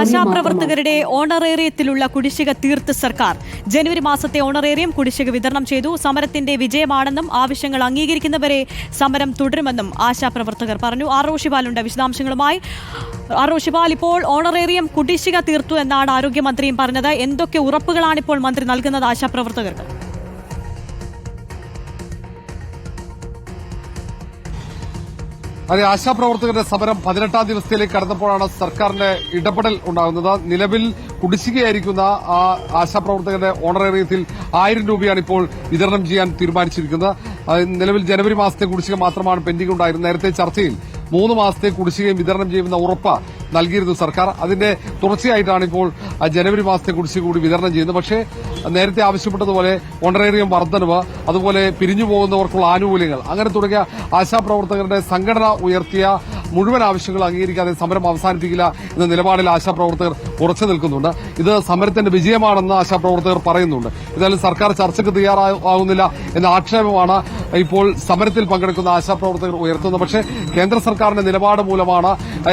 ആശാപ്രവർത്തകരുടെ ഓണറേറിയത്തിലുള്ള കുടിശ്ശിക തീർത്ത് സർക്കാർ. ജനുവരി മാസത്തെ ഓണറേറിയം കുടിശ്ശിക വിതരണം ചെയ്തു. സമരത്തിന്റെ വിജയമാണെന്നും ആവശ്യങ്ങൾ അംഗീകരിക്കുന്നവരെ സമരം തുടരുമെന്നും ആശാപ്രവർത്തകർ പറഞ്ഞു. ആർ റോഷിപാലുണ്ട് വിശദാംശങ്ങളുമായി. ആർ റോഷിപാൽ ഇപ്പോൾ ഓണറേറിയം കുടിശ്ശിക തീർത്തു എന്നാണ് ആരോഗ്യമന്ത്രിയും പറഞ്ഞത്. എന്തൊക്കെ ഉറപ്പുകളാണ് ഇപ്പോൾ മന്ത്രി നൽകുന്നത് ആശാപ്രവർത്തകർക്ക് അതെ ആശാപ്രവർത്തകരുടെ സമരം പതിനെട്ടാം ദിവസത്തിലേക്ക് കടന്നപ്പോഴാണ് സർക്കാരിന്റെ ഇടപെടൽ ഉണ്ടാകുന്നത്. നിലവിൽ കുടിശ്ശികയായിരിക്കുന്ന ആ ആശാപ്രവർത്തകരുടെ ഓണറേറിയത്തിൽ ആയിരം രൂപയാണ് ഇപ്പോൾ വിതരണം ചെയ്യാൻ തീരുമാനിച്ചിരിക്കുന്നത്. നിലവിൽ ജനുവരി മാസത്തെ കുടിശ്ശിക മാത്രമാണ് പെൻഡിംഗ് ഉണ്ടായിരുന്നത് നേരത്തെ ചർച്ചയിൽ മൂന്ന് മാസത്തെ കുടിശ്ശികയും വിതരണം ചെയ്യുമെന്ന ഉറപ്പ് നൽകിയിരുന്നു സർക്കാർ. അതിന്റെ തുടർച്ചയായിട്ടാണ് ഇപ്പോൾ ജനുവരി മാസത്തെ കുടിശ്ശിക കൂടി വിതരണം ചെയ്യുന്നത്. പക്ഷേ നേരത്തെ ആവശ്യപ്പെട്ടതുപോലെ ഓണറേറിയം വർധനവ് അതുപോലെ പിരിഞ്ഞു പോകുന്നവർക്കുള്ള ആനുകൂല്യങ്ങൾ അങ്ങനെ തുടങ്ങിയ ആശാപ്രവർത്തകരുടെ സംഘടന ഉയർത്തിയ മുഴുവൻ ആവശ്യങ്ങൾ അംഗീകരിക്കാതെ സമരം അവസാനിപ്പിക്കില്ല എന്ന നിലപാടിൽ ആശാപ്രവർത്തകർ ഉറച്ചു നിൽക്കുന്നുണ്ട്. ഇത് സമരത്തിന്റെ വിജയമാണെന്ന് ആശാപ്രവർത്തകർ പറയുന്നുണ്ട്. ഏതായാലും സർക്കാർ ചർച്ചയ്ക്ക് തയ്യാറാകുന്നില്ല എന്ന ആക്ഷേപമാണ് ഇപ്പോൾ സമരത്തിൽ പങ്കെടുക്കുന്ന ആശാപ്രവർത്തകർ ഉയർത്തുന്നത്. പക്ഷേ കേന്ദ്ര സർക്കാരിന്റെ നിലപാട് മൂലമാണ്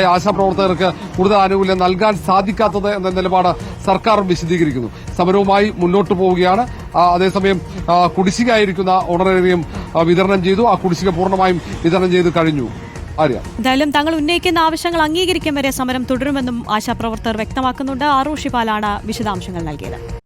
ആശാപ്രവർത്തകർക്ക് കൂടുതൽ ആനുകൂല്യം നൽകാൻ സാധിക്കാത്തത് എന്ന നിലപാട് സർക്കാർ വിശദീകരിക്കുന്നു. സമരവുമായി മുന്നോട്ട് പോവുകയാണ്. അതേസമയം കുടിശ്ശികയായിരിക്കുന്ന ഓണറേറിയം വിതരണം ചെയ്തു. ആ കുടിശ്ശിക പൂർണമായും വിതരണം ചെയ്ത് കഴിഞ്ഞു. ആര്യ? എന്തായാലും തങ്ങൾ ഉന്നയിക്കുന്ന ആവശ്യങ്ങൾ അംഗീകരിക്കും വരെ സമരം തുടരുമെന്നും ആശാപ്രവർത്തകർ വ്യക്തമാക്കുന്നുണ്ട്. ആറൂഷിപാലാണ് റോഷിപാലാണ് വിശദാംശങ്ങൾ നൽകിയത്.